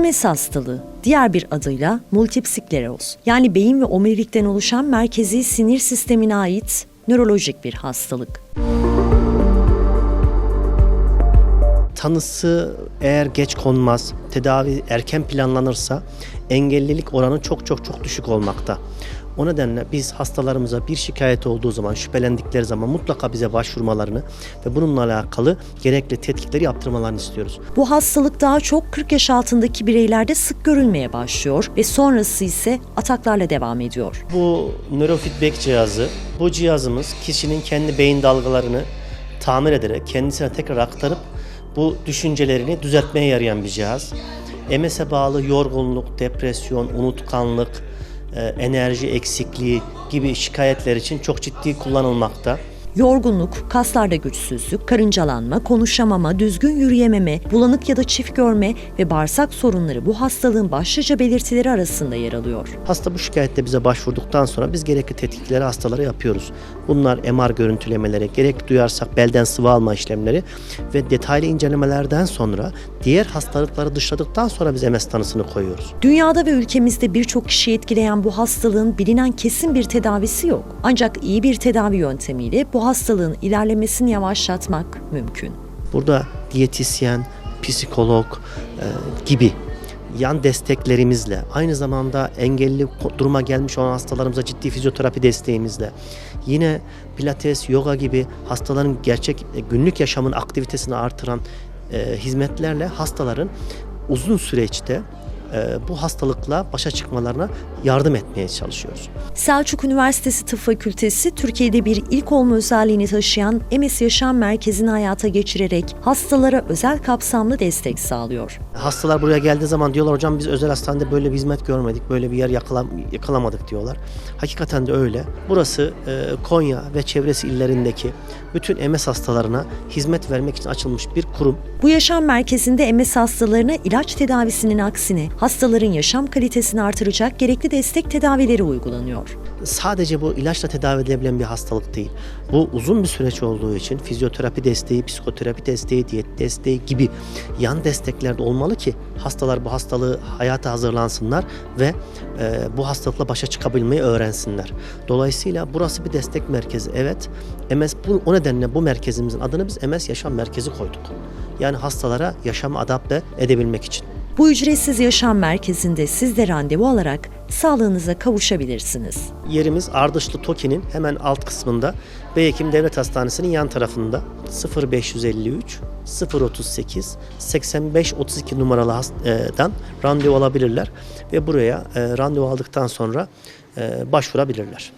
MS hastalığı, diğer bir adıyla multiple skleroz. Yani beyin ve omurilikten oluşan merkezi sinir sistemine ait nörolojik bir hastalık. Tanısı eğer geç konmaz, tedavi erken planlanırsa engellilik oranı çok çok çok düşük olmakta. O nedenle biz hastalarımıza bir şikayet olduğu zaman, şüphelendikleri zaman mutlaka bize başvurmalarını ve bununla alakalı gerekli tetkikleri yaptırmalarını istiyoruz. Bu hastalık daha çok 40 yaş altındaki bireylerde sık görülmeye başlıyor ve sonrası ise ataklarla devam ediyor. Bu nörofeedback cihazı, bu cihazımız kişinin kendi beyin dalgalarını tamir ederek kendisine tekrar aktarıp bu düşüncelerini düzeltmeye yarayan bir cihaz. MS'e bağlı yorgunluk, depresyon, unutkanlık, enerji eksikliği gibi şikayetler için çok ciddi kullanılmakta. Yorgunluk, kaslarda güçsüzlük, karıncalanma, konuşamama, düzgün yürüyememe, bulanık ya da çift görme ve bağırsak sorunları bu hastalığın başlıca belirtileri arasında yer alıyor. Hasta bu şikayette bize başvurduktan sonra biz gerekli tetkikleri hastalara yapıyoruz. Bunlar MR görüntülemeleri, gerek duyarsak belden sıvı alma işlemleri ve detaylı incelemelerden sonra diğer hastalıkları dışladıktan sonra biz MS tanısını koyuyoruz. Dünyada ve ülkemizde birçok kişiyi etkileyen bu hastalığın bilinen kesin bir tedavisi yok. Ancak iyi bir tedavi yöntemiyle bu hastalığın ilerlemesini yavaşlatmak mümkün. Burada diyetisyen, psikolog e, gibi yan desteklerimizle aynı zamanda engelli duruma gelmiş olan hastalarımıza ciddi fizyoterapi desteğimizle yine pilates, yoga gibi hastaların gerçek e, günlük yaşamın aktivitesini artıran e, hizmetlerle hastaların uzun süreçte bu hastalıkla başa çıkmalarına yardım etmeye çalışıyoruz. Selçuk Üniversitesi Tıp Fakültesi Türkiye'de bir ilk olma özelliğini taşıyan MS Yaşam Merkezi'ni hayata geçirerek hastalara özel kapsamlı destek sağlıyor. Hastalar buraya geldiği zaman diyorlar hocam biz özel hastanede böyle bir hizmet görmedik, böyle bir yer yakala, yakalamadık diyorlar. Hakikaten de öyle. Burası e, Konya ve çevresi illerindeki bütün MS hastalarına hizmet vermek için açılmış bir kurum. Bu yaşam merkezinde MS hastalarına ilaç tedavisinin aksine hastaların yaşam kalitesini artıracak gerekli destek tedavileri uygulanıyor. Sadece bu ilaçla tedavi edilebilen bir hastalık değil. Bu uzun bir süreç olduğu için fizyoterapi desteği, psikoterapi desteği, diyet desteği gibi yan destekler de olmalı ki hastalar bu hastalığı hayata hazırlansınlar ve e, bu hastalıkla başa çıkabilmeyi öğrensinler. Dolayısıyla burası bir destek merkezi. Evet, MS bu, o nedenle bu merkezimizin adını biz MS Yaşam Merkezi koyduk. Yani hastalara yaşamı adapte edebilmek için. Bu ücretsiz yaşam merkezinde siz de randevu alarak sağlığınıza kavuşabilirsiniz. Yerimiz Ardışlı Toki'nin hemen alt kısmında Beyhekim Devlet Hastanesi'nin yan tarafında 0553 038 85 32 numaralı hastadan randevu alabilirler ve buraya e, randevu aldıktan sonra e, başvurabilirler.